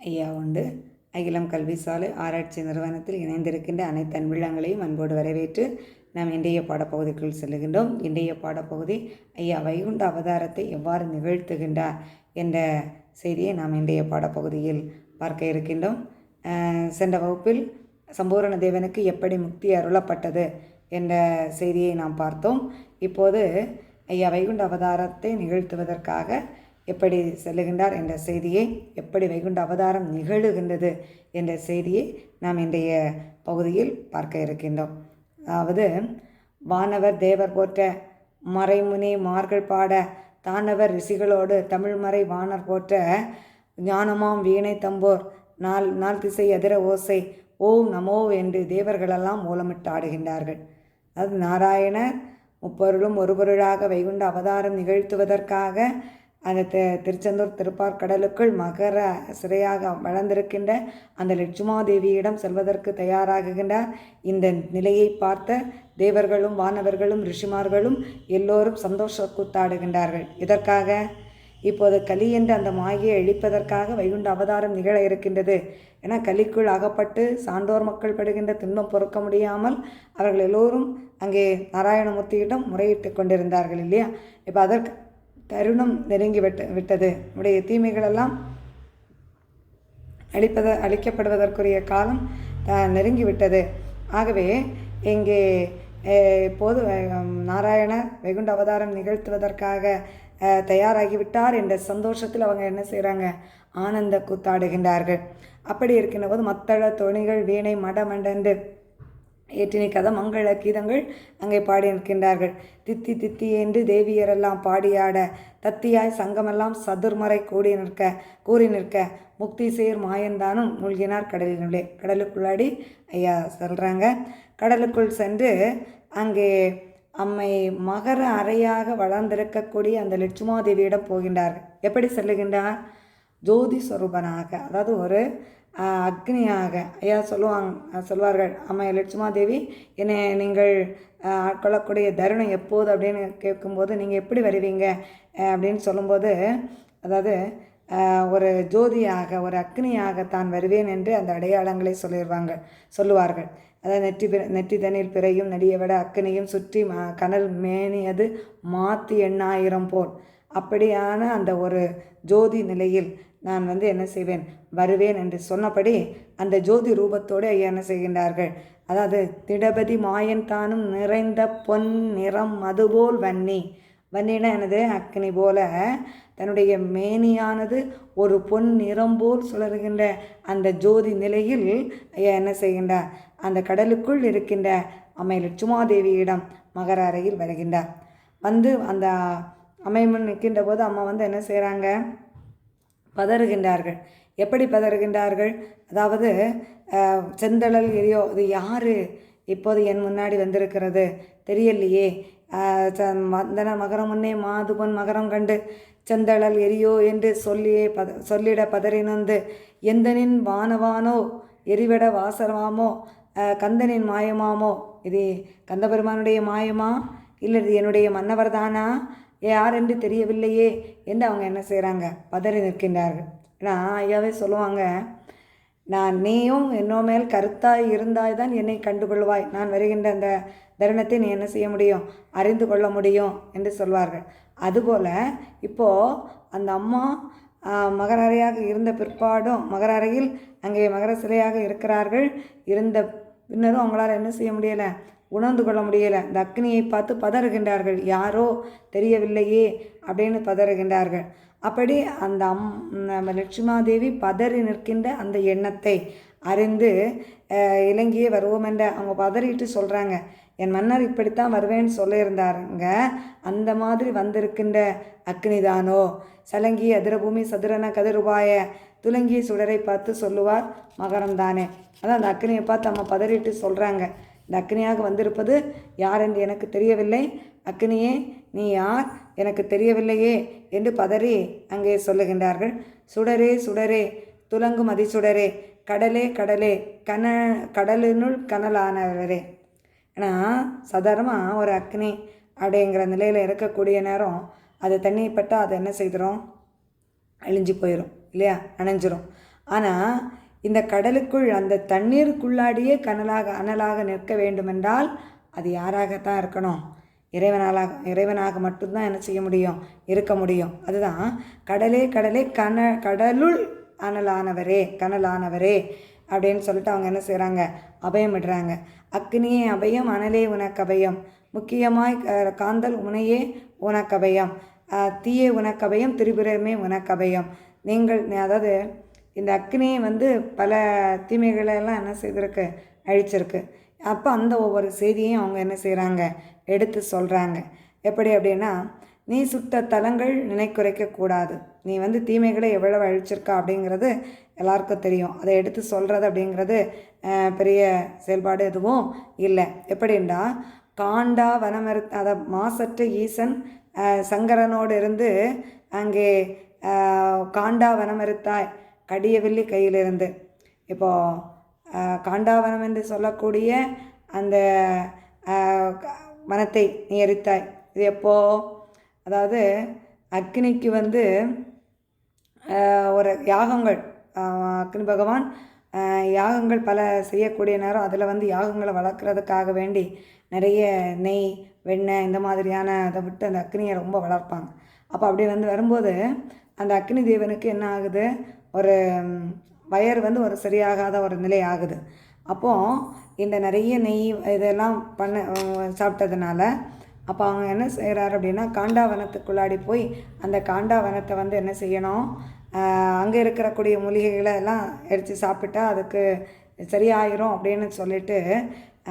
ஐயா உண்டு அகிலம் கல்வி சாலை ஆராய்ச்சி நிறுவனத்தில் இணைந்திருக்கின்ற அனைத்து அன்பிழங்களையும் அன்போடு வரவேற்று நாம் இன்றைய பாடப்பகுதிக்குள் செல்லுகின்றோம். இன்றைய பாடப்பகுதி ஐயா வைகுண்ட அவதாரத்தை எவ்வாறு நிகழ்த்துகின்றார் என்ற செய்தியை நாம் இன்றைய பாடப்பகுதியில் பார்க்க இருக்கின்றோம். சென்ற வகுப்பில் சம்பூரண தேவனுக்கு எப்படி முக்தி அருளப்பட்டது என்ற செய்தியை நாம் பார்த்தோம். இப்போது ஐயா வைகுண்ட அவதாரத்தை நிகழ்த்துவதற்காக எப்படி செல்லுகின்றார் என்ற செய்தியை எப்படி வைகுண்ட அவதாரம் நிகழுகின்றது என்ற செய்தியை நாம் இன்றைய பகுதியில் பார்க்க இருக்கின்றோம். அதாவது வானவர் தேவர் போற்ற மறைமுனி மார்கள் பாட தானவர் ரிஷிகளோடு தமிழ்மறை வானர் போற்ற ஞானமாம் வீணை தம்போர் நாள் நாள் திசை எதிர ஓசை ஓம் நமோ என்று தேவர்களெல்லாம் ஓலமிட்டு ஆடுகின்றார்கள். அது நாராயணர் முப்பொருளும் ஒரு பொருளாக வைகுண்ட அவதாரம் நிகழ்த்துவதற்காக அந்த தி திருச்செந்தூர் திருப்பார்கடலுக்குள் மகர சிறையாக வளர்ந்திருக்கின்ற அந்த லட்சுமாதேவியிடம் செல்வதற்கு தயாராகுகின்றார் இந்த நிலையை பார்த்த தேவர்களும் வானவர்களும் ரிஷிமார்களும் எல்லோரும் சந்தோஷ கூத்தாடுகின்றார்கள். இதற்காக இப்போது கலி என்று அந்த மாயை அழிப்பதற்காக வைகுண்ட அவதாரம் நிகழ இருக்கின்றது என கலிக்குள் அகப்பட்டு சான்றோர் மக்கள் படுகின்ற துன்பம் பொறுக்க முடியாமல் அவர்கள் எல்லோரும் அங்கே நாராயணமூர்த்தியிடம் முறையிட்டு கொண்டிருந்தார்கள் இல்லையா? இப்போ அதற்கு தருணம் நெருங்கி விட்டு விட்டது. உடைய தீமைகளெல்லாம் அழிப்பத அழிக்கப்படுவதற்குரிய காலம் த- நெருங்கிவிட்டது ஆகவே இங்கே இப்போது நாராயண வெகுண்ட அவதாரம் நிகழ்த்துவதற்காக தயாராகிவிட்டார் என்ற சந்தோஷத்தில் அவங்க என்ன செய்கிறாங்க ஆனந்த கூத்தாடுகின்றார்கள். அப்படி இருக்கின்ற போது மத்தள தொணிகள் வீணை மடமண்டன்று ஏற்றினை கத மங்கள கீதங்கள் அங்கே பாடி நிற்கின்றார்கள். தித்தி தித்தி என்று தேவியரெல்லாம் பாடியாட தத்தியாய் சங்கமெல்லாம் சதுர்மறை கூடி நிற்க கூறி நிற்க முக்தி சேர் மாயந்தானும் மூழ்கினார் கடலினுள்ளே. கடலுக்குள்ளாடி ஐயா சொல்கிறாங்க கடலுக்குள் சென்று அங்கே அம்மை மகர அறையாக வளர்ந்திருக்கக்கூடிய அந்த லட்சுமாதேவியிடம் போகின்றார்கள். எப்படி செல்லுகின்றார்? ஜோதி ஸ்வரூபனாக அதாவது ஒரு அக்னியாக ஐயா சொல்லுவாங்க சொல்வார்கள். அம்மா லட்சுமா தேவி என்னை நீங்கள் ஆட்கொள்ளக்கூடிய தருணம் எப்போது அப்படின்னு கேட்கும்போது நீங்கள் எப்படி வருவீங்க அப்படின்னு சொல்லும்போது அதாவது ஒரு ஜோதியாக ஒரு அக்னியாக தான் வருவேன் என்று அந்த அடையாளங்களை சொல்லிடுவாங்க சொல்லுவார்கள். அதாவது நெற்றி பிற நெற்றி தண்ணீர் பிறையும் நடிய விட அக்னியும் சுற்றி கனல் மேனியது மாற்று எண்ணாயிரம் போல். அப்படியான அந்த ஒரு ஜோதி நிலையில் நான் வந்து என்ன செய்வேன்? வருவேன் என்று சொன்னபடி அந்த ஜோதி ரூபத்தோடு ஐயா என்ன செய்கின்றார்கள்? அதாவது திடபதி மாயன் தானும் நிறைந்த பொன் நிறம் அதுபோல் வன்னி. வன்னினா எனது அக்னி போல. தன்னுடைய மேனியானது ஒரு பொன் நிறம் போல் சுழறுகின்ற அந்த ஜோதி நிலையில் ஐயா என்ன செய்கின்றார்? அந்த கடலுக்குள் இருக்கின்ற அம்மை லட்சுமாதேவியிடம் மகர அறையில் வருகின்றார். வந்து அந்த அமைமன் நிற்கின்ற போது அம்மா வந்து என்ன செய்கிறாங்க பதறுகின்றார்கள். எப்படி பதறுகின்றார்கள்? அதாவது செந்தழல் எரியோ இது யார் இப்போது என் முன்னாடி வந்திருக்கிறது? தெரியலையே. வந்தன மகரம் முன்னே மாதுபன் மகரம் கண்டு செந்தழல் எரியோ என்று சொல்லியே பத சொல்லிட பதறினந்து எந்தனின் வானவானோ எரிவிட வாசரமாமோ கந்தனின் மாயமாமோ? இது கந்தபெருமானுடைய மாயமா? இல்லை இது என்னுடைய மன்னவர் தானா யார் என்று தெரியவில்லையே என்று அவங்க என்ன செய்கிறாங்க பதறி நிற்கின்றார்கள். ஏன்னா ஐயாவே சொல்லுவாங்க நான் நீயும் என்னோ மேல் கருத்தாய் இருந்தாய் தான் என்னை கண்டுகொள்வாய். நான் வருகின்ற அந்த தருணத்தை நீ என்ன செய்ய முடியும்? அறிந்து கொள்ள முடியும் என்று சொல்வார்கள். அதுபோல் இப்போது அந்த அம்மா மகரறையாக மகர அறையாக இருந்த பிற்பாடும் மகர அறையில் அங்கே மகர சிலையாக இருக்கிறார்கள். இருந்த பின்னரும் அவங்களால என்ன செய்ய முடியலை? உணர்ந்து கொள்ள முடியலை. இந்த அக்னியை பார்த்து பதறுகின்றார்கள். யாரோ? தெரியவில்லையே அப்படின்னு பதறுகின்றார்கள். அப்படி அந்த அம் நம்ம லட்சுமாதேவி பதறி நிற்கின்ற அந்த எண்ணத்தை அறிந்து இலங்கையே வருவோம் என்ற அவங்க பதறிட்டு சொல்கிறாங்க என் மன்னர் இப்படித்தான் வருவேன்னு சொல்லியிருந்தாருங்க. அந்த மாதிரி வந்திருக்கின்ற அக்னிதானோ சலங்கி அதிரபூமி சதுரன கதிருபாய துலங்கி சுடரை பார்த்து சொல்லுவார் மகரம் தானே அதான் அந்த அக்னியை பார்த்து நம்ம பதறிட்டு சொல்கிறாங்க இந்த அக்னியாக வந்திருப்பது யார் என்று எனக்கு தெரியவில்லை. அக்னியே நீ யார்? எனக்கு தெரியவில்லையே என்று பதறி அங்கே சொல்லுகின்றார்கள். சுடரே சுடரே துலங்கும் அதிசுடரே கடலே கடலே கன கடலினுள் கனலானவரே. ஏன்னா சாதாரணமாக ஒரு அக்னி அப்படிங்கிற நிலையில் இருக்கக்கூடிய நேரம் அது தண்ணி பட்டால் அதை என்ன செய்திடும் அழிஞ்சு போயிடும் இல்லையா? அணைஞ்சிரும் ஆனால் இந்த கடலுக்குள் அந்த தண்ணீருக்குள்ளாடியே கனலாக அனலாக நிற்க வேண்டுமென்றால் அது யாராகத்தான் இருக்கணும்? இறைவனாலாக இறைவனாக மட்டும்தான் என்ன செய்ய முடியும்? இருக்க முடியும். அதுதான் கடலே கடலே கன கடலுள் அனலானவரே கனலானவரே அப்படின்னு சொல்லிட்டு அவங்க என்ன செய்கிறாங்க அபயமிடுறாங்க. அக்னியே அபயம் அனலே உனக்கபயம். முக்கியமாய் காந்தல் உனையே உனக்கபயம். தீயே உனக்கபயம் திரிபுரமே உனக்கபயம். நீங்கள் அதாவது இந்த அக்னி வந்து பல தீமைகளெல்லாம் என்ன செய்திருக்கு? அழிச்சிருக்கு. அப்போ அந்த ஒவ்வொரு செய்தியையும் அவங்க என்ன செய்கிறாங்க எடுத்து சொல்கிறாங்க எப்படி அப்படின்னா நீ சுட்ட தலங்கள் நினைக்குறைக்க கூடாது. நீ வந்து தீமைகளை எவ்வளவு அழிச்சிருக்கா? அப்படிங்கிறது எல்லாருக்கும் தெரியும். அதை எடுத்து சொல்கிறது அப்படிங்கிறது பெரிய செயல்பாடு எதுவும் இல்லை. எப்படின்னா காண்டா வனமரு அதை மாசற்ற ஈசன் சங்கரனோடு இருந்து அங்கே காண்டா வனமறுத்தாய் கடியவில்லி கையிலிருந்து. இப்போது காண்டாவனம் என்று சொல்லக்கூடிய அந்த மனத்தை வனத்தை நீ எரித்தாய் இது எப்போ? அதாவது அக்னிக்கு வந்து ஒரு யாகங்கள். அக்னி பகவான் யாகங்கள் பல செய்யக்கூடிய நேரம் அதில் வந்து யாகங்களை வளர்க்குறதுக்காக வேண்டி நிறைய நெய் வெண்ணெய் இந்த மாதிரியான அதை விட்டு அந்த அக்னியை ரொம்ப வளர்ப்பாங்க. அப்போ அப்படி வந்து வரும்போது அந்த அக்னி தேவனுக்கு என்ன ஆகுது? ஒரு வயர் வந்து ஒரு சரியாகாத ஒரு நிலை ஆகுது. அப்போது இந்த நிறைய நெய் இதெல்லாம் பண்ண சாப்பிட்டதுனால அப்போ அவங்க என்ன செய்கிறாரு அப்படின்னா காண்டாவனத்துக்குள்ளாடி போய் அந்த காண்டாவனத்தை வந்து என்ன செய்யணும் அங்கே இருக்கிறக்கூடிய மூலிகைகளை எல்லாம் எடுத்து சாப்பிட்டா அதுக்கு சரியாயிரும் அப்படின்னு சொல்லிட்டு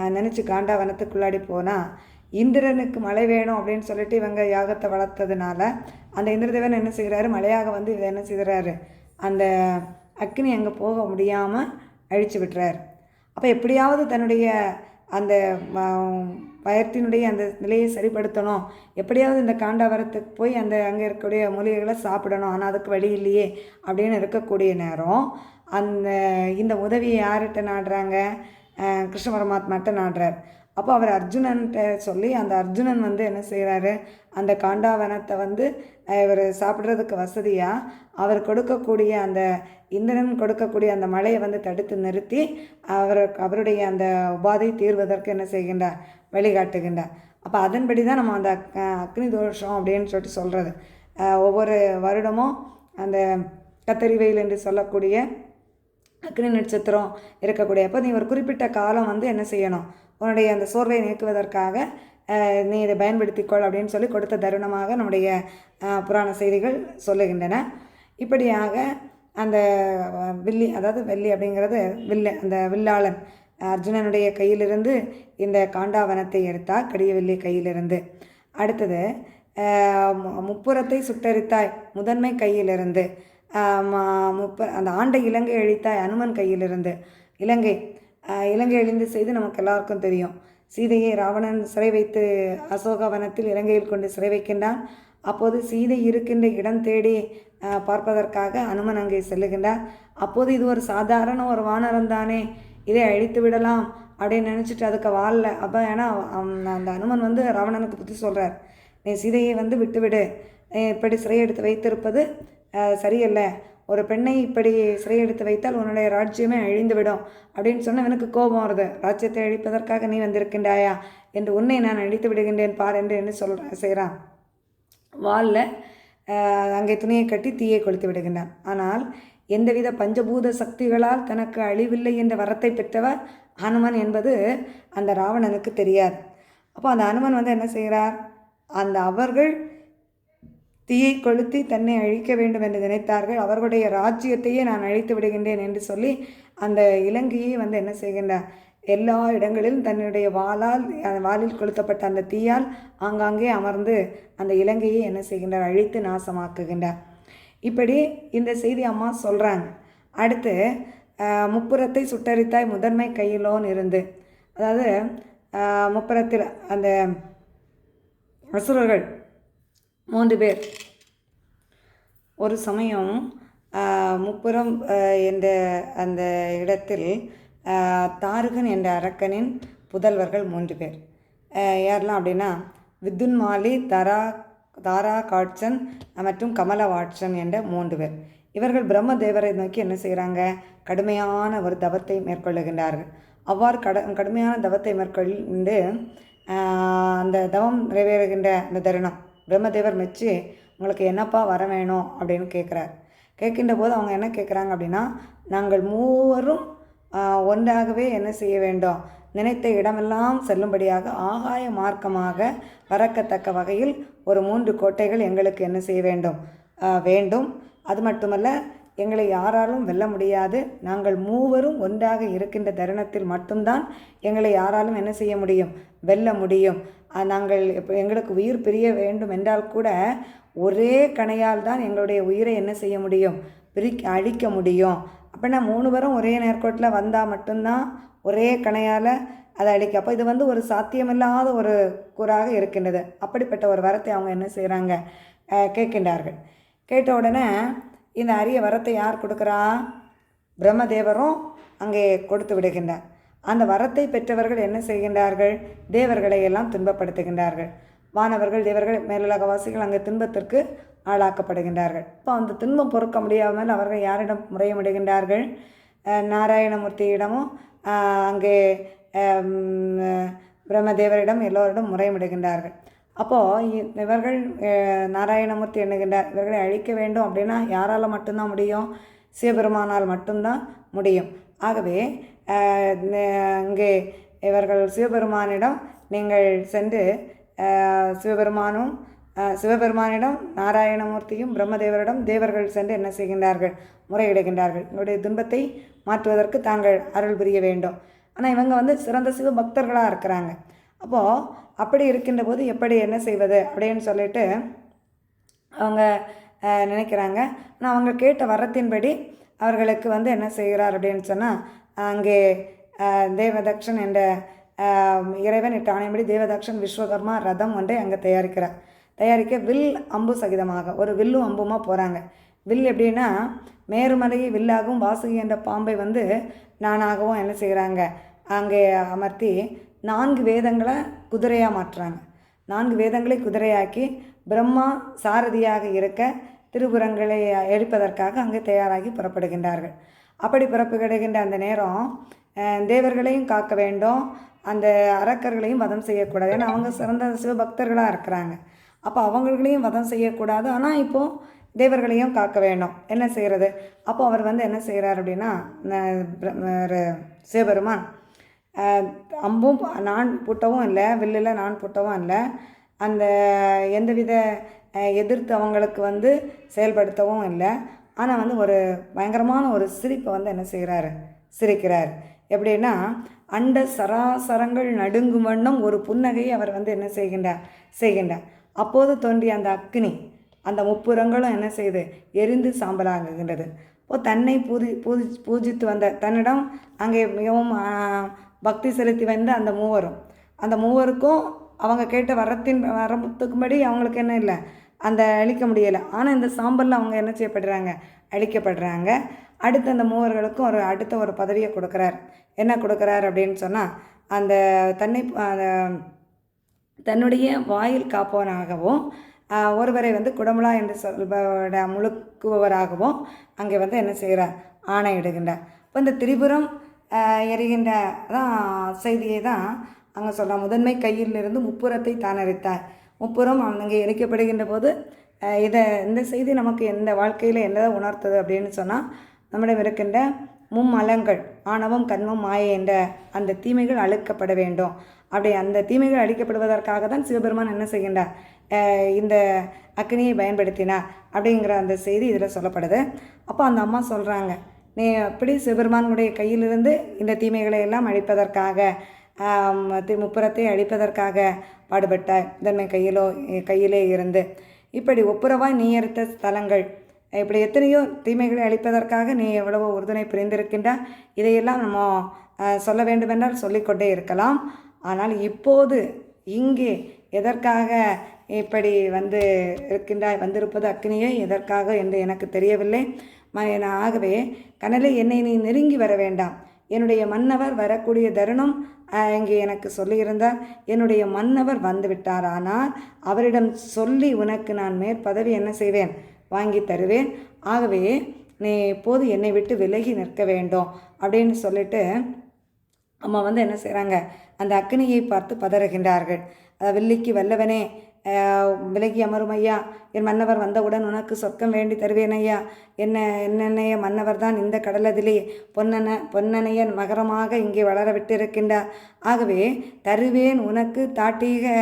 நினச்சி காண்டாவனத்துக்குள்ளாடி போனால் இந்திரனுக்கு மழை வேணும் அப்படின்னு சொல்லிட்டு இவங்க யாகத்தை வளர்த்ததுனால அந்த இந்திரதேவன் என்ன செய்கிறாரு மழையாக வந்து இதை என்ன செய்கிறாரு அந்த அக்னி அங்கே போக முடியாமல் அழித்து விட்டுறாரு. அப்போ எப்படியாவது தன்னுடைய அந்த வயத்தினுடைய பயத்தினுடைய அந்த நிலையை சரிப்படுத்தணும். எப்படியாவது இந்த காண்டாவரத்துக்கு போய் அந்த அங்கே இருக்கக்கூடிய மூலிகைகளை சாப்பிடணும். ஆனால் அதுக்கு வழி இல்லையே அப்படின்னு இருக்கக்கூடிய நேரம் அந்த இந்த உதவியை யார்கிட்ட நாடுறாங்க? கிருஷ்ண பரமாத்மாட்ட நாடுறார். அப்போ அவர் அர்ஜுனன்ட்ட சொல்லி அந்த அர்ஜுனன் வந்து என்ன செய்கிறாரு அந்த காண்டாவனத்தை வந்து இவர் சாப்பிட்றதுக்கு வசதியாக அவர் கொடுக்கக்கூடிய அந்த இந்திரன் கொடுக்கக்கூடிய அந்த மழையை வந்து தடுத்து நிறுத்தி அவர் அவருடைய அந்த உபாதை தீர்வதற்கு என்ன செய்கின்றார்? வழிகாட்டுகின்றார். அப்போ அதன்படி தான் நம்ம அந்த அக்னி தோஷம் அப்படின்னு சொல்லிட்டு சொல்கிறது ஒவ்வொரு வருடமும் அந்த கத்தரி வெயில் என்று சொல்லக்கூடிய அக்னி நட்சத்திரம் இருக்கக்கூடிய அப்போ நீ ஒரு குறிப்பிட்ட காலம் வந்து என்ன செய்யணும்? உன்னுடைய அந்த சோர்வை நீக்குவதற்காக நீ இதை பயன்படுத்திக்கொள் அப்படின்னு சொல்லி கொடுத்த தருணமாக நம்முடைய புராண செய்திகள் சொல்லுகின்றன. இப்படியாக அந்த வில்லி அதாவது வெள்ளி அப்படிங்கிறது வில்லு அந்த வில்லாளன் அர்ஜுனனுடைய கையிலிருந்து இந்த காண்டாவனத்தை எடுத்தார் கடியவில்லி கையிலிருந்து. அடுத்தது முப்புறத்தை சுட்டரித்தாய் முதன்மை கையிலிருந்து. முப்ப அந்த ஆண்டை இலங்கை அழித்தாய் அனுமன் கையிலிருந்து. இலங்கை இலங்கை அழிந்து செய்து நமக்கு எல்லாருக்கும் தெரியும். சீதையை ராவணன் சிறை வைத்து அசோகவனத்தில் இலங்கையில் கொண்டு சிறை வைக்கின்றான். அப்போது சீதை இருக்கின்ற இடம் தேடி பார்ப்பதற்காக அனுமன் அங்கே செல்லுகின்றார். அப்போது இது ஒரு சாதாரண ஒரு வானரம் தானே இதை அழித்து விடலாம் அப்படின்னு நினச்சிட்டு அதுக்கு வாழல. அப்போ ஏன்னா அந்த அனுமன் வந்து ராவணனுக்கு புத்தி சொல்கிறார் நீ சீதையை வந்து விட்டுவிடு. இப்படி சிறை எடுத்து வைத்திருப்பது சரியல்ல. ஒரு பெண்ணை இப்படி சிறையெடுத்து வைத்தால் உன்னுடைய ராஜ்யமே அழிந்துவிடும் அப்படின்னு சொன்ன எனக்கு கோபம் வருது. ராஜ்யத்தை அழிப்பதற்காக நீ வந்திருக்கின்றாயா? என்று உன்னை நான் அழித்து விடுகின்றேன் பார் என்று என்ன சொல்கிறேன் செய்கிறான் வாலில் அங்கே துணியை கட்டி தீயை கொளுத்து விடுகின்றான். ஆனால் எந்தவித பஞ்சபூத சக்திகளால் தனக்கு அழிவில்லை என்ற வரத்தை பெற்றவர் ஹனுமன் என்பது அந்த ராவணனுக்கு தெரியாது. அப்போ அந்த ஹனுமன் வந்து என்ன செய்கிறார்? அந்த அவர்கள் தீயை கொளுத்தி தன்னை அழிக்க வேண்டும் என்று நினைத்தார்கள். அவர்களுடைய ராஜ்யத்தையே நான் அழித்து விடுகின்றேன் என்று சொல்லி அந்த இலங்கையை வந்து என்ன செய்கின்றார்? எல்லா இடங்களிலும் தன்னுடைய வாளால் அந்த வாளில் கொளுத்தப்பட்ட அந்த தீயால் ஆங்காங்கே அமர்ந்து அந்த இலங்கையை என்ன செய்கின்றார்? அழித்து நாசமாக்குகின்றார். இப்படி இந்த செய்தி அம்மா சொல்கிறாங்க அடுத்து முப்புறத்தை சுட்டரித்தாய் முதன்மை கையிலோன் இருந்து. அதாவது முப்புறத்தில் அந்த அசுரர்கள் மூன்று பேர். ஒரு சமயம் முப்புறம் என்ற அந்த இடத்தில் தாருகன் என்ற அரக்கனின் புதல்வர்கள் மூன்று பேர். யாரெல்லாம் அப்படின்னா வித்துன் மாலி தரா தாரா காட்சன் மற்றும் கமல வாட்சன் என்ற மூன்று பேர். இவர்கள் பிரம்ம தேவரை நோக்கி என்ன செய்கிறாங்க? கடுமையான ஒரு தவத்தை மேற்கொள்ளுகின்றார்கள். அவ்வாறு கட கடுமையான தவத்தை மேற்கொண்டு அந்த தவம் நிறைவேறுகின்ற அந்த தருணம். பிரம்மதேவர் மெச்சு உங்களுக்கு என்னப்பா வர வேணும்? அப்படின்னு கேட்குறார் கேட்கின்ற போது அவங்க என்ன கேட்குறாங்க அப்படின்னா நாங்கள் மூவரும் ஒன்றாகவே என்ன செய்ய வேண்டும்? நினைத்த இடமெல்லாம் செல்லும்படியாக ஆகாய மார்க்கமாக பறக்கத்தக்க வகையில் ஒரு மூன்று கோட்டைகள் எங்களுக்கு என்ன செய்ய வேண்டும்? வேண்டும். அது மட்டுமல்ல எங்களை யாராலும் வெல்ல முடியாது. நாங்கள் மூவரும் ஒன்றாக இருக்கின்ற தருணத்தில் மட்டும்தான் எங்களை யாராலும் என்ன செய்ய முடியும்? வெல்ல முடியும். நாங்கள் இப்போ எங்களுக்கு உயிர் பிரிய வேண்டும் என்றால் கூட ஒரே கணையால் தான் எங்களுடைய உயிரை என்ன செய்ய முடியும்? பிரிக்க அழிக்க முடியும். அப்படின்னா மூணு பேரும் ஒரே நேர்கோட்டில் வந்தால் மட்டும்தான் ஒரே கணையால் அதை அழிக்க. அப்போ இது வந்து ஒரு சாத்தியமில்லாத ஒரு கூறாக இருக்கின்றது. அப்படிப்பட்ட ஒரு வரத்தை அவங்க என்ன செய்கிறாங்க கேட்கின்றார்கள். கேட்ட உடனே இந்த அரிய வரத்தை யார் கொடுக்குறா? பிரம்மதேவரும் அங்கே கொடுத்து விடுகின்றார். அந்த வரத்தை பெற்றவர்கள் என்ன செய்கின்றார்கள்? தேவர்களை எல்லாம் துன்பப்படுத்துகின்றார்கள். வானவர்கள் தேவர்கள் மேலுலகவாசிகள் அங்கே துன்பத்திற்கு ஆளாக்கப்படுகின்றார்கள். இப்போ அந்த துன்பம் பொறுக்க முடியாமல் அவர்கள் யாரிடம் முறையமிடுகின்றார்கள் நாராயணமூர்த்தியிடமும் அங்கே பிரம்மதேவரிடம் எல்லோரிடம் முறையமிடுகின்றார்கள் அப்போது இவர்கள் நாராயணமூர்த்தி எண்ணுகின்றார் இவர்களை அழிக்க வேண்டும் அப்படின்னா யாரால் மட்டும்தான் முடியும்? சிவபெருமானால் மட்டும்தான் முடியும். ஆகவே அங்கே இவர்கள் சிவபெருமானிடம் நீங்கள் சென்று சிவபெருமானும் சிவபெருமானிடம் நாராயணமூர்த்தியும் பிரம்மதேவரிடம் தேவர்கள் சென்று என்ன செய்கின்றார்கள்? முறையிடுகின்றார்கள். உங்களுடைய துன்பத்தை மாற்றுவதற்கு தாங்கள் அருள் புரிய வேண்டும். ஆனால் இவங்க வந்து சிறந்த சிவ பக்தர்களாக இருக்கிறாங்க. அப்போது அப்படி இருக்கின்ற போது எப்படி என்ன செய்வது? அப்படின்னு சொல்லிட்டு அவங்க நினைக்கிறாங்க. ஆனால் அவங்க கேட்ட வரத்தின்படி அவர்களுக்கு வந்து என்ன செய்கிறார் அப்படின்னு சொன்னால் அங்கே தேவதக்ஷன் என்ற இறைவன் இட்ட ஆணையபடி தேவதக்ஷன் விஸ்வகர்மா ரதம் ஒன்றை அங்கே தயாரிக்கிறார். தயாரிக்க வில் அம்பு சகிதமாக ஒரு வில்லும் அம்புமாக போகிறாங்க வில் எப்படின்னா மேருமலையை வில்லாகவும் வாசுகி என்ற பாம்பை வந்து நானாகவும் என்ன செய்கிறாங்க அங்கே அமர்த்தி நான்கு வேதங்களை குதிரையாக மாற்றுறாங்க. நான்கு வேதங்களை குதிரையாக்கி பிரம்மா சாரதியாக இருக்க திருபுறங்களை எடுப்பதற்காக அங்கே தயாராகி புறப்படுகின்றார்கள். அப்படி பிறப்பு கிடைக்கின்ற அந்த நேரம் தேவர்களையும் காக்க வேண்டும். அந்த அரக்கர்களையும் வதம் செய்யக்கூடாது. ஏன்னா அவங்க சிறந்த சிவபக்தர்களாக இருக்கிறாங்க. அப்போ அவங்களையும் வதம் செய்யக்கூடாது. ஆனால் இப்போது தேவர்களையும் காக்க வேண்டும். என்ன செய்கிறது அப்போ அவர் வந்து என்ன செய்கிறார் அப்படின்னா சிவபெருமான் அம்பும் நான் புட்டவும் இல்லை வில்லில் நான் புட்டவும் இல்லை அந்த எந்தவித எதிர்த்து அவங்களுக்கு வந்து செயல்படுத்தவும் இல்லை. ஆனால் வந்து ஒரு பயங்கரமான ஒரு சிரிப்பை வந்து என்ன செய்கிறாரு சிரிக்கிறார். எப்படின்னா அண்ட சராசரங்கள் நடுங்கும் வண்ணம் ஒரு புன்னகையை அவர் வந்து என்ன செய்கின்றார்? செய்கின்றார். அப்போது தோன்றிய அந்த அக்னி அந்த முப்புறங்களும் என்ன செய்யுது எரிந்து சாம்பலாகுகின்றது. இப்போ தன்னை பூதி பூஜி பூஜித்து வந்த தன்னிடம் அங்கே மிகவும் பக்தி செலுத்தி வந்த அந்த மூவரும். அந்த மூவருக்கும் அவங்க கேட்ட வரத்தின் வரத்துக்கும்படி அவங்களுக்கு என்ன இல்லை? அந்த அழிக்க முடியலை. ஆனால் இந்த சாம்பலில் அவங்க என்ன செய்யப்படுறாங்க? அழிக்கப்படுறாங்க. அடுத்து அந்த மூவர்களுக்கும் ஒரு அடுத்த ஒரு பதவியை கொடுக்குறார். என்ன கொடுக்குறார் அப்படின்னு சொன்னால் அந்த தன்னை அந்த தன்னுடைய வாயில் காப்பவனாகவும் ஒருவரை வந்து குடமுலா என்று சொல்பவட முழுக்குபவராகவும் அங்கே வந்து என்ன செய்கிறார்? ஆணையிடுகின்றார் இப்போ இந்த திரிபுரம் ஆஹ், எரிகின்ற தான் செய்தியை தான் அங்கே சொல்கிறான் முதன்மை கையிலிருந்து முப்புறத்தை தானறித்தார் முப்புறம் அங்கே எரிக்கப்படுகின்ற போது இதை இந்த செய்தி நமக்கு எந்த வாழ்க்கையில் என்னதை உணர்த்துது அப்படின்னு சொன்னால் நம்மிடம் இருக்கின்ற மும்மலங்கள் ஆணவம் கண்மம் மாயை என்ற அந்த தீமைகள் அழுக்கப்பட வேண்டும். அப்படி அந்த தீமைகள் அழிக்கப்படுவதற்காக தான் சிவபெருமான் என்ன செய்கின்றார்? இந்த அக்னியை பயன்படுத்தினார் அப்படிங்கிற அந்த செய்தி இதில் சொல்லப்படுது. அப்போ அந்த அம்மா சொல்கிறாங்க நீ அப்படி சிவபெருமானுடைய கையிலிருந்து இந்த தீமைகளை எல்லாம் அழிப்பதற்காக தி- முப்புறத்தை அழிப்பதற்காக பாடுபட்டாய் இதன்மை கையிலோ கையிலே இருந்து. இப்படி ஒப்புரவாய் நீ எடுத்த ஸ்தலங்கள். இப்படி எத்தனையோ தீமைகளை அளிப்பதற்காக நீ எவ்வளவோ உறுதுணை புரிந்திருக்கின்றாய். இதையெல்லாம் நம்ம சொல்ல வேண்டுமென்றால் சொல்லிக்கொண்டே இருக்கலாம். ஆனால் இப்போது இங்கே எதற்காக இப்படி வந்து இருக்கின்றாய் வந்திருப்பது அக்னியே? எதற்காக என்று எனக்கு தெரியவில்லை. ஆகவே கனலை என்னை நீ நெருங்கி வர வேண்டாம். என்னுடைய மன்னவர் வரக்கூடிய தருணம் இங்கே எனக்கு சொல்லியிருந்தார் என்னுடைய மன்னவர் வந்து விட்டார் ஆனால் அவரிடம் சொல்லி உனக்கு நான் மேற்பதவி என்ன செய்வேன்? வாங்கி தருவேன். ஆகவே நீ இப்போது என்னை விட்டு விலகி நிற்க வேண்டும். அப்படின்னு சொல்லிட்டு அம்மா வந்து என்ன செய்கிறாங்க அந்த அக்னியை பார்த்து பதறுகின்றார்கள். வில்லிக்கு வல்லவனே விலகி அமரும் ஐயா. என் மன்னவர் வந்தவுடன் உனக்கு சொர்க்கம் வேண்டி தருவேன் ஐயா. என்ன என்னென்னைய மன்னவர் தான் இந்த கடலதிலே பொன்னன பொன்னனைய மகரமாக இங்கே வளர விட்டிருக்கின்றார். ஆகவே தருவேன் உனக்கு தாட்டீக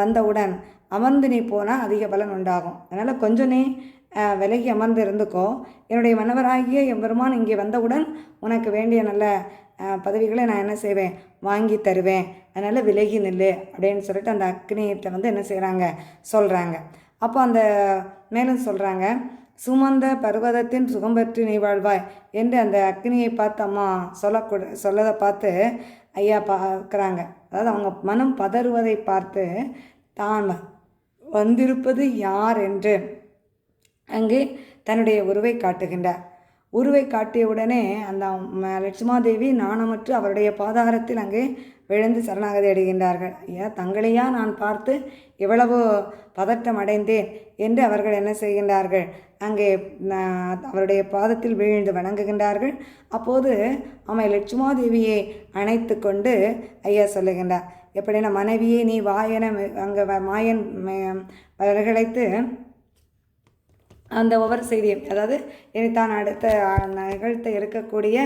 வந்தவுடன் அமர்ந்து நீ போனால் அதிக பலன் உண்டாகும். அதனால் கொஞ்சம் நீ விலகி அமர்ந்து இருந்துக்கோ. என்னுடைய மன்னவராகிய என் பெருமான் இங்கே வந்தவுடன் உனக்கு வேண்டிய நல்ல பதவிகளை நான் என்ன செய்வேன்? வாங்கி தருவேன். அதனால் விலகி நில்லு அப்படின்னு சொல்லிட்டு அந்த அக்னியிட்ட வந்து என்ன செய்கிறாங்க சொல்கிறாங்க அப்போ அந்த மேலும் சொல்கிறாங்க சுமந்த பர்வதத்தின் சுகம் பெற்று நீ வாழ்வாய் என்று அந்த அக்னியை பார்த்து அம்மா சொல்லக்கூட சொல்லதை பார்த்து ஐயா பார்க்குறாங்க. அதாவது அவங்க மனம் பதறுவதை பார்த்து தான் வந்திருப்பது யார் என்று? அங்கே தன்னுடைய உருவை காட்டுகின்றார். உருவை காட்டிய உடனே அந்த லட்சுமாதேவி நாணமற்று அவருடைய பாதாரத்தில் அங்கே விழுந்து சரணாகதி அடைகின்றார்கள். ஐயா தங்களையா நான் பார்த்து எவ்வளவோ பதட்டம் அடைந்தேன் என்று அவர்கள் என்ன செய்கின்றார்கள்? அங்கே அவருடைய பாதத்தில் வீழ்ந்து வணங்குகின்றார்கள். அப்போது அம்மை லட்சுமாதேவியை அணைத்து கொண்டு ஐயா சொல்லுகின்றார் எப்படின்னா மனைவியே நீ வாயன அங்கே மாயன் ம- வரவழைத்து அந்த ஒவ்வொரு செய்தியும் அதாவது இனி தான் அடுத்த நிகழ்த்த இருக்கக்கூடிய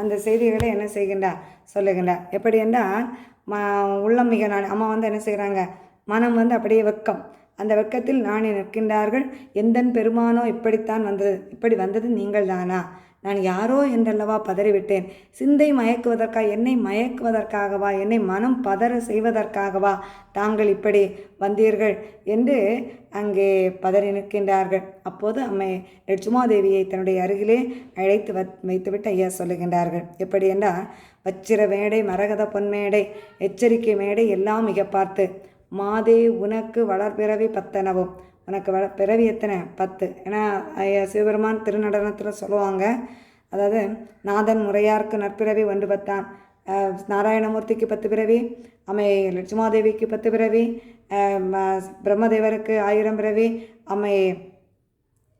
அந்த செய்திகளை என்ன செய்கின்றார்? சொல்லுகின்றார். எப்படி என்றால் ம உள்ளம் மிக நான் அம்மா வந்து என்ன செய்கிறாங்க? மனம் வந்து அப்படியே வெக்கம். அந்த வெக்கத்தில் நான் நிற்கின்றார்கள். எந்தன் பெருமானோ இப்படித்தான் வந்தது. இப்படி வந்தது நீங்கள் தானா நான் யாரோ என்றல்லவா பதறிவிட்டேன். சிந்தை மயக்குவதற்கா என்னை மயக்குவதற்காகவா என்னை மனம் பதற செய்வதற்காகவா தாங்கள் இப்படி வந்தீர்கள் என்று அங்கே பதறி நிற்கின்றார்கள். அப்போது அம்மை லட்சுமாதேவியை தன்னுடைய அருகிலே அழைத்து வைத்துவிட்டு ஐயா சொல்லுகின்றார்கள். எப்படி என்றால் வச்சிர மேடை மரகத பொன்மேடை எச்சரிக்கை மேடை எல்லாம் மிக பார்த்து மாதே உனக்கு வளர்பிறவி பத்தனவும். உனக்கு வள பிறவி எத்தனை? பத்து. ஏன்னா ஐயா சிவபெருமான் திருநடனத்தில் சொல்லுவாங்க. அதாவது நாதன் முறையார்க்கு நற்பிறவி ஒன்று பத்தான். நாராயணமூர்த்திக்கு பத்து பிறவி அம்மை லட்சுமாதேவிக்கு பத்து பிறவி பிரம்மதேவருக்கு ஆயிரம் பிறவி அம்மை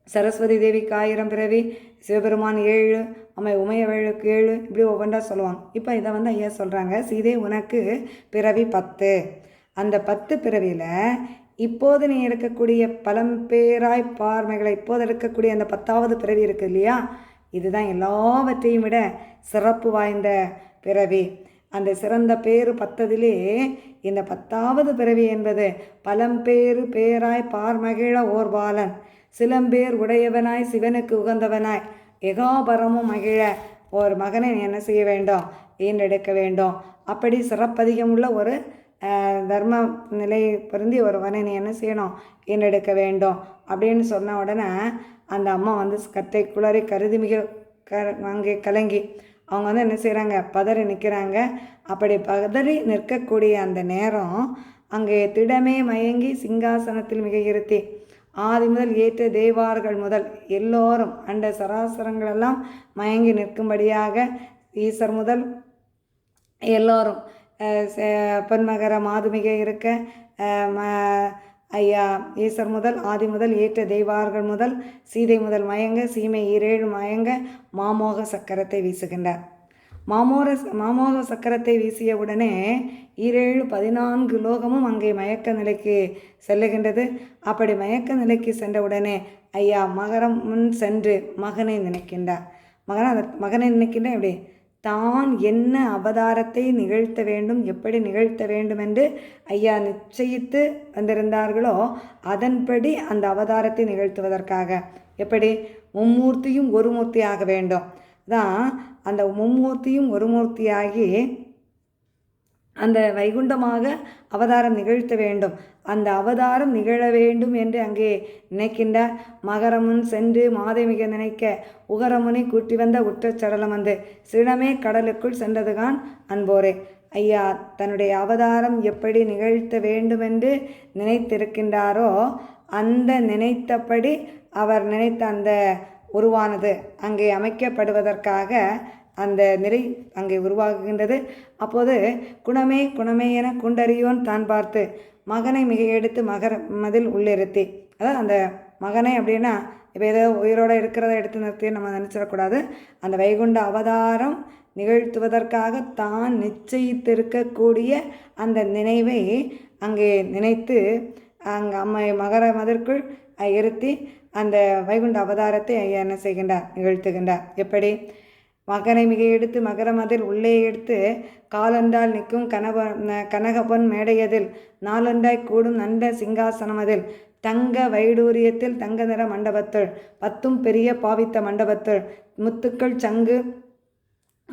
சரஸ்வதி தேவிக்கு ஆயிரம் பிறவி சிவபெருமான் ஏழு அம்மை உமையவழுக்கு ஏழு இப்படி ஒவ்வொன்றா சொல்லுவாங்க. இப்போ இதை வந்து ஐயா சொல்கிறாங்க சீதே உனக்கு பிறவி பத்து. அந்த பத்து பிறவியில் இப்போது நீ இருக்கக்கூடிய பழம்பேராய் பார்மைகளை இப்போது இருக்கக்கூடிய அந்த பத்தாவது பிறவி இருக்குது இல்லையா? இதுதான் எல்லாவற்றையும் விட சிறப்பு வாய்ந்த பிறவி. அந்த சிறந்த பேர் பத்ததிலே இந்த பத்தாவது பிறவி என்பது பலம்பேறு பேராய் பார்மகிழ ஓர் பாலன். சிலம்பேர் உடையவனாய் சிவனுக்கு உகந்தவனாய் எகாபரமும் மகிழ ஒரு மகனை என்ன செய்ய வேண்டும்? ஈன்றெடுக்க வேண்டும். அப்படி சிறப்பதிகமுள்ள ஒரு தர்ம நிலை பொருந்தி ஒருவனை நீ என்ன செய்யணும்? ஈன்றெடுக்க வேண்டும். அப்படின்னு சொன்ன உடனே அந்த அம்மா வந்து கத்தை குளறி கருதி மிக க அங்கே கலங்கி அவங்க வந்து என்ன செய்கிறாங்க பதறி நிற்கிறாங்க அப்படி பதறி நிற்கக்கூடிய அந்த நேரம் அங்கே திடமே மயங்கி சிங்காசனத்தில் மிக இருத்தி ஆதி முதல் ஏற்ற தேவார்கள் முதல் எல்லோரும் அண்ட சராசரங்களெல்லாம் மயங்கி நிற்கும்படியாக ஈசர் முதல் எல்லோரும் அஹ், பொன்மகர மாதுமிக இருக்க ஐயா ஈசர் முதல் ஆதி முதல் ஏற்ற தெய்வார்கள் முதல் சீதை முதல் மயங்க சீமை ஈரேழு மயங்க மாமோக சக்கரத்தை வீசுகின்றார். மாமோர மாமோக சக்கரத்தை வீசிய உடனே ஈரேழு பதினான்கு லோகமும் அங்கே மயக்க நிலைக்கு செல்லுகின்றது. அப்படி மயக்க நிலைக்கு சென்ற உடனே ஐயா மகரம் முன் சென்று மகனை நினைக்கின்றார். மகன் அதற்கு- மகனை நினைக்கின்ற எப்படி? தான் என்ன அவதாரத்தை நிகழ்த்த வேண்டும் எப்படி நிகழ்த்த வேண்டும் என்று ஐயா நிச்சயித்து வந்திருந்தார்களோ அதன்படி அந்த அவதாரத்தை நிகழ்த்துவதற்காக. எப்படி? மும்மூர்த்தியும் ஒரு மூர்த்தியாக வேண்டும். தான் அந்த மும்மூர்த்தியும் ஒரு மூர்த்தியாகி அந்த வைகுண்டமாக அவதாரம் நிகழ்த்த வேண்டும். அந்த அவதாரம் நிகழ வேண்டும் என்று அங்கே நினைக்கின்றார். மகரமுன் சென்று மாதமிக நினைக்க உகரமுனை கூட்டி வந்த உற்றச்சடலம் வந்து சிடமே கடலுக்குள் சென்றதுகான் அன்போரே. ஐயா தன்னுடைய அவதாரம் எப்படி நிகழ்த்த வேண்டுமென்று நினைத்திருக்கின்றாரோ அந்த நினைத்தபடி அவர் நினைத்த அந்த உருவானது அங்கே அமைக்கப்படுவதற்காக அந்த நிலை அங்கே உருவாகுகின்றது. அப்போது குணமே குணமே என குண்டறியோன் தான் பார்த்து மகனை மிக எடுத்து மகர மதில் உள்ளிருத்தி. அதாவது அந்த மகனை அப்படின்னா இப்போ ஏதோ உயிரோடு இருக்கிறத எடுத்து நிறுத்தி நம்ம நினச்சிடக்கூடாது. அந்த வைகுண்ட அவதாரம் நிகழ்த்துவதற்காக தான் நிச்சயித்திருக்கக்கூடிய அந்த நினைவை அங்கே நினைத்து அங்கே அம்மை மகர மதற்குள் இருத்தி அந்த வைகுண்ட அவதாரத்தை ஐயா என்ன செய்கின்றார்? நிகழ்த்துகின்றார். எப்படி? மகனை மிக எடுத்து மகரமதில் உள்ளே எடுத்து காலண்டால் நிற்கும் கனப கனகபொன் மேடையதில் நாலந்தாய் கூடும் நண்ட சிங்காசனமதில் தங்க வைடூரியத்தில் தங்க நிற மண்டபத்துள் பத்தும் பெரிய பாவித்த மண்டபத்துள் முத்துக்கள் சங்கு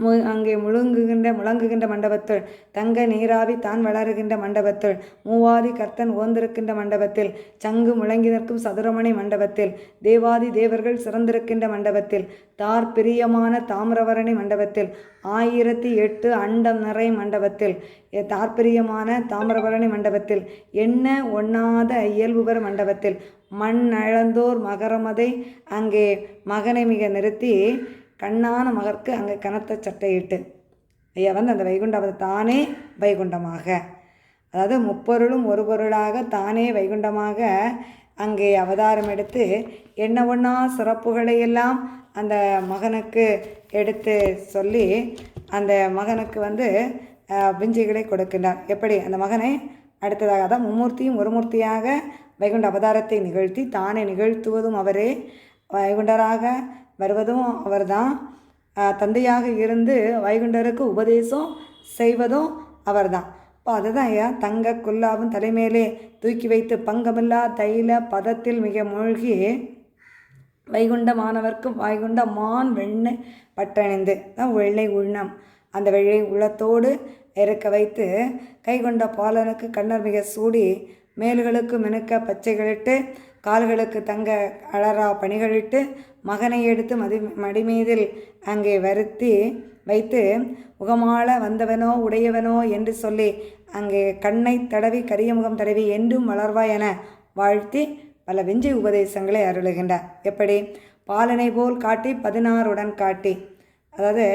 மு அங்கே முழுங்குகின்ற முழங்குகின்ற மண்டபத்துள் தங்க நீராவி தான் வளருகின்ற மண்டபத்துள் மூவாதி கர்த்தன் ஓந்திருக்கின்ற மண்டபத்தில் சங்கு முழங்கி நிற்கும் சதுரமணி மண்டபத்தில் தேவாதி தேவர்கள் சிறந்திருக்கின்ற மண்டபத்தில் தார் பிரியமான தாமிரவரணி மண்டபத்தில் ஆயிரத்தி எட்டு அண்டம் நிறை மண்டபத்தில் தார்பரியமான தாமிரபரணி மண்டபத்தில் என்ன ஒண்ணாத இயல்புபர் மண்டபத்தில் மண் அழந்தோர் மகரமதை அங்கே மகனை மிக நிறுத்தி கண்ணான மகற்கு அங்கே கனத்த சட்டையிட்டு ஐயா வந்து அந்த வைகுண்டம் தானே வைகுண்டமாக? அதாவது முப்பொருளும் ஒரு பொருளாக தானே வைகுண்டமாக அங்கே அவதாரம் எடுத்து என்ன ஒன்றா சிறப்புகளை எல்லாம் அந்த மகனுக்கு எடுத்து சொல்லி அந்த மகனுக்கு வந்து பிஞ்சிகளை கொடுக்கின்றார். எப்படி? அந்த மகனை அடுத்ததாக தான் மும்மூர்த்தியும் ஒரு மூர்த்தியாக வைகுண்ட அவதாரத்தை நிகழ்த்தி தானே நிகழ்த்துவதும் அவரே வைகுண்டராக வருவதும் அவர்தான். தந்தையாக இருந்து வைகுண்டருக்கு உபதேசம் செய்வதும் அவர்தான். இப்போ அதுதான் ஐயா தங்க குல்லாவும் தலைமையிலே தூக்கி வைத்து பங்கமில்லா தைல பதத்தில் மிக மூழ்கி வைகுண்ட மாணவர்க்கு வைகுண்ட மான் வெண்ணெய் பட்டணிந்து. தான் வெள்ளை உள்ளம் அந்த வெள்ளை உள்ளத்தோடு இருக்க வைத்து கை கொண்ட பாலனுக்கு கண்ணர் மிக சூடி மேல்களுக்கு மினுக்க பச்சைகளிட்டு கால்களுக்கு தங்க அழறா பணிகளிட்டு மகனை எடுத்து மதி மடிமீதில் அங்கே வருத்தி வைத்து முகமாள வந்தவனோ உடையவனோ என்று சொல்லி அங்கே கண்ணை தடவி கரிய முகம் தடவி என்றும் வளர்வாய் என வாழ்த்தி பல விஞ்சை உபதேசங்களை அருளுகின்றார். எப்படி? பாலனை போல் காட்டி பதினாறுடன் காட்டி. அதாவது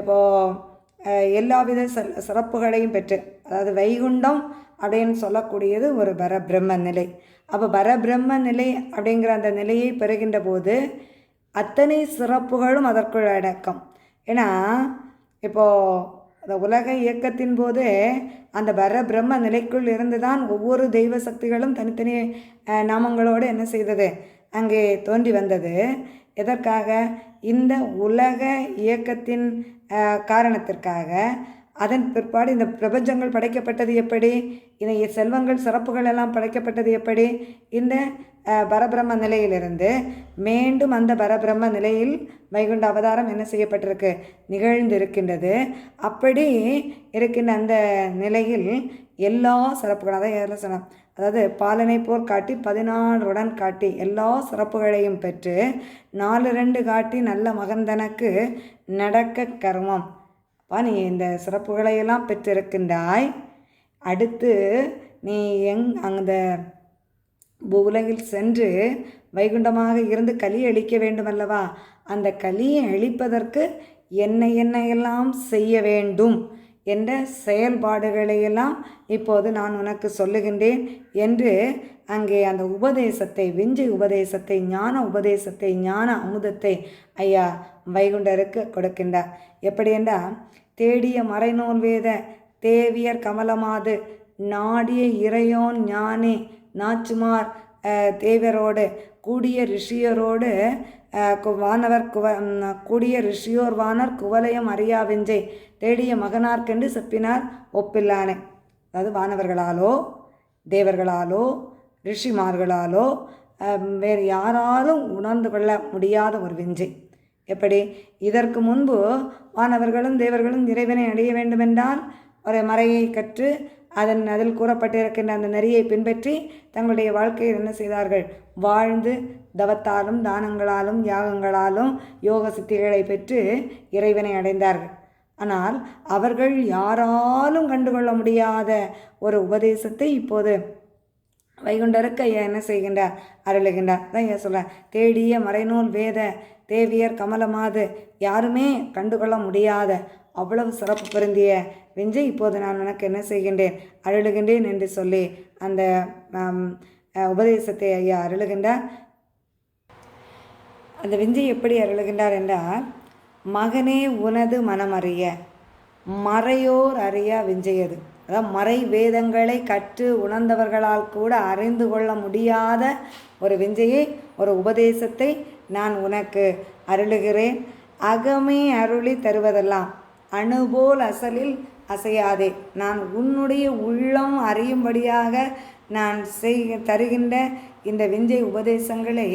இப்போது எல்லாவித சிறப்புகளையும் பெற்று அதாவது வைகுண்டம் அப்படின்னு சொல்லக்கூடியது ஒரு பரபிரம்ம நிலை. அப்போ பரபிரம்ம நிலை அப்படிங்கிற அந்த நிலையை பெறுகின்ற போது அத்தனை சிறப்புகளும் அதற்குள் அடக்கம். ஏன்னா இப்போது அந்த உலக இயக்கத்தின் போது அந்த பர பிரம்ம நிலைக்குள் இருந்து தான் ஒவ்வொரு தெய்வ சக்திகளும் தனித்தனி நாமங்களோடு என்ன செய்தது? அங்கே தோன்றி வந்தது. எதற்காக? இந்த உலக இயக்கத்தின் காரணத்திற்காக. அதன் பிற்பாடு இந்த பிரபஞ்சங்கள் படைக்கப்பட்டது எப்படி? இந்த செல்வங்கள் சிறப்புகள் எல்லாம் படைக்கப்பட்டது எப்படி? இந்த பரபிரம்ம நிலையிலிருந்து மீண்டும் அந்த பரபிரம்ம நிலையில் வைகுண்ட அவதாரம் என்ன செய்யப்பட்டிருக்கு? நிகழ்ந்து இருக்கின்றது அப்படி இருக்கின்ற அந்த நிலையில் எல்லா சிறப்புகளும் அதான் எதில் சொன்னோம் அதாவது பாலனை போர் காட்டி பதினாலுடன் காட்டி எல்லா சிறப்புகளையும் பெற்று நாலு ரெண்டு காட்டி நல்ல மகந்தனுக்கு நடக்க கர்மம். அப்பா நீ இந்த சிறப்புகளையெல்லாம் பெற்றிருக்கின்றாய். அடுத்து நீ எங் அந்த உலகில் சென்று வைகுண்டமாக இருந்து களி அளிக்க வேண்டுமல்லவா? அந்த களியை அழிப்பதற்கு என்ன என்ன எல்லாம் செய்ய வேண்டும் என்ற செயல்பாடுகளையெல்லாம் இப்போது நான் உனக்கு சொல்லுகின்றேன் என்று அங்கே அந்த உபதேசத்தை விஞ்சி உபதேசத்தை ஞான உபதேசத்தை ஞான அமுதத்தை ஐயா வைகுண்டருக்கு கொடுக்கின்றார். எப்படி என்றால் தேடிய மறைநூல் வேத தேவியர் கமலமாது நாடிய இறையோன் ஞானே நாச்சுமார் தேவரோடு கூடிய ரிஷியரோடு வானவர் குவ கூடிய ரிஷியோர் வானர் குவலயம் அறியாவிஞ்சை தேடிய மகனார்க்கென்று செப்பினார் ஒப்பில்லானே. அதாவது வானவர்களாலோ தேவர்களாலோ ரிஷிமார்களாலோ வேறு யாராலும் உணர்ந்து கொள்ள முடியாத ஒரு விஞ்சை. எப்படி? இதற்கு முன்பு வானவர்களும் தேவர்களும் இறைவனை அடைய வேண்டுமென்றால் ஒரு மறையை கற்று அதன் அதில் கூறப்பட்டிருக்கின்ற அந்த நெறியை பின்பற்றி தங்களுடைய வாழ்க்கையில் என்ன செய்தார்கள்? வாழ்ந்து தவத்தாலும் தானங்களாலும் யாகங்களாலும் யோக சித்திகளை பெற்று இறைவனை அடைந்தார்கள். ஆனால் அவர்கள் யாராலும் கண்டுகொள்ள முடியாத ஒரு உபதேசத்தை இப்போது வைகுண்டருக்கு ஐயா என்ன செய்கின்றார்? அருளுகின்றார். அதான் ஐயா சொல்ல தேடிய மறைநூல் வேத தேவியர் கமலமாது யாருமே கண்டுகொள்ள முடியாத அவ்வளவு சிறப்பு பொருந்திய வெஞ்சை இப்போது நான் உனக்கு என்ன செய்கின்றேன்? அருளுகின்றேன் என்று சொல்லி அந்த உபதேசத்தை ஐயா அருளுகின்றார். அந்த விஞ்சை எப்படி அருளுகின்றார் என்றால் மகனே உனது மனமறிய மறையோர் அறியா விஞ்சையது. அதாவது மறை வேதங்களை கற்று உணர்ந்தவர்களால் கூட அறிந்து கொள்ள முடியாத ஒரு விஞ்சையை ஒரு உபதேசத்தை நான் உனக்கு அருளுகிறேன். அகமே அருளி தருவதெல்லாம் அணுபோல் அசலில் அசையாதே. நான் உன்னுடைய உள்ளம் அறியும்படியாக நான் செய் தருகின்ற இந்த விஞ்சை உபதேசங்களை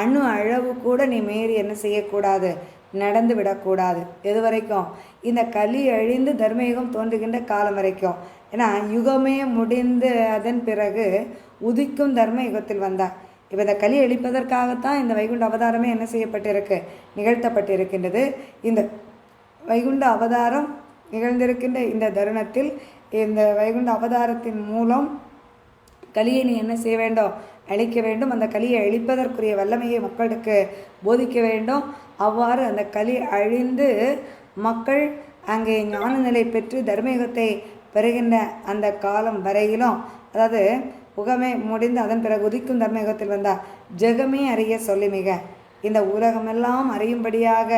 அணு அளவு கூட நீ மீறி என்ன செய்யக்கூடாது? நடந்து விடக்கூடாது. எது வரைக்கும்? இந்த கலி அழிந்து தர்மயுகம் தோன்றுகின்ற காலம் வரைக்கும். ஏன்னா யுகமே முடிந்து அதன் பிறகு உதிக்கும் தர்ம யுகத்தில் வந்தார். இப்போ இந்த கலி அழிப்பதற்காகத்தான் இந்த வைகுண்ட அவதாரமே என்ன செய்யப்பட்டிருக்கு? நிகழ்த்தப்பட்டிருக்கின்றது. இந்த வைகுண்ட அவதாரம் நிகழ்ந்திருக்கின்ற இந்த தருணத்தில் இந்த வைகுண்ட அவதாரத்தின் மூலம் கலியை நீ என்ன செய்ய வேண்டும்? அழிக்க வேண்டும். அந்த கலியை அழிப்பதற்குரிய வல்லமையை மக்களுக்கு போதிக்க வேண்டும். அவ்வாறு அந்த களி அழிந்து மக்கள் அங்கே ஞான நிலை பெற்று தர்மயுகத்தை பெறுகின்ற அந்த காலம் வரையிலும் அதாவது உகமே முடிந்து அதன் பிறகு உதிக்கும் தர்மயுகத்தில் வந்தால் ஜெகமே அறிய சொல்லி மிக. இந்த உலகமெல்லாம் அறியும்படியாக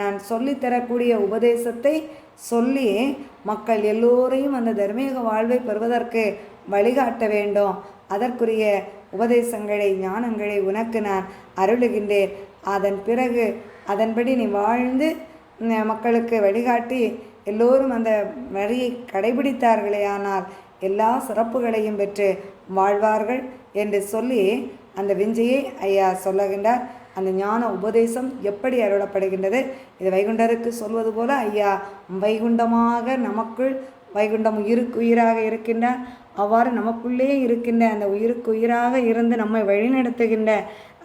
நான் சொல்லித்தரக்கூடிய உபதேசத்தை சொல்லி மக்கள் எல்லோரையும் அந்த தர்மயுக வாழ்வை பெறுவதற்கு வழிகாட்ட வேண்டும். அதற்குரிய உபதேசங்களை ஞானங்களை உனக்கு நான் அருளுகின்றேன். அதன் பிறகு அதன்படி நீ வாழ்ந்து மக்களுக்கு வழிகாட்டி எல்லோரும் அந்த வழியை கடைபிடித்தார்களே ஆனால் எல்லா சிறப்புகளையும் பெற்று வாழ்வார்கள் என்று சொல்லி அந்த விஞ்சையை ஐயா சொல்லுகின்றார். அந்த ஞான உபதேசம் எப்படி அருளப்படுகின்றது? இது வைகுண்டருக்கு சொல்வது போல ஐயா வைகுண்டமாக நமக்குள் வைகுண்டம் உயிருக்கு உயிராக இருக்கின்றார் அவ்வாறு நமக்குள்ளே இருக்கின்ற அந்த உயிருக்கு உயிராக இருந்து நம்மை வழிநடத்துகின்ற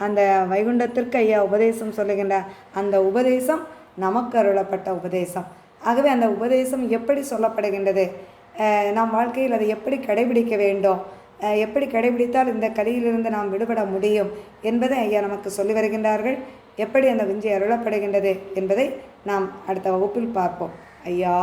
அந்த வைகுண்டத்திற்கு ஐயா உபதேசம் சொல்லுகின்றார் அந்த உபதேசம் நமக்கு அருளப்பட்ட உபதேசம். ஆகவே அந்த உபதேசம் எப்படி சொல்லப்படுகின்றது? நாம் வாழ்க்கையில் அதை எப்படி கடைபிடிக்க வேண்டும்? எப்படி கடைபிடித்தால் இந்த கலியிலிருந்து நாம் விடுபட முடியும் என்பதை ஐயா நமக்கு சொல்லி வருகின்றார்கள். எப்படி அந்த விஞ்சை அருளப்படுகின்றது என்பதை நாம் அடுத்த வகுப்பில் பார்ப்போம். ஐயா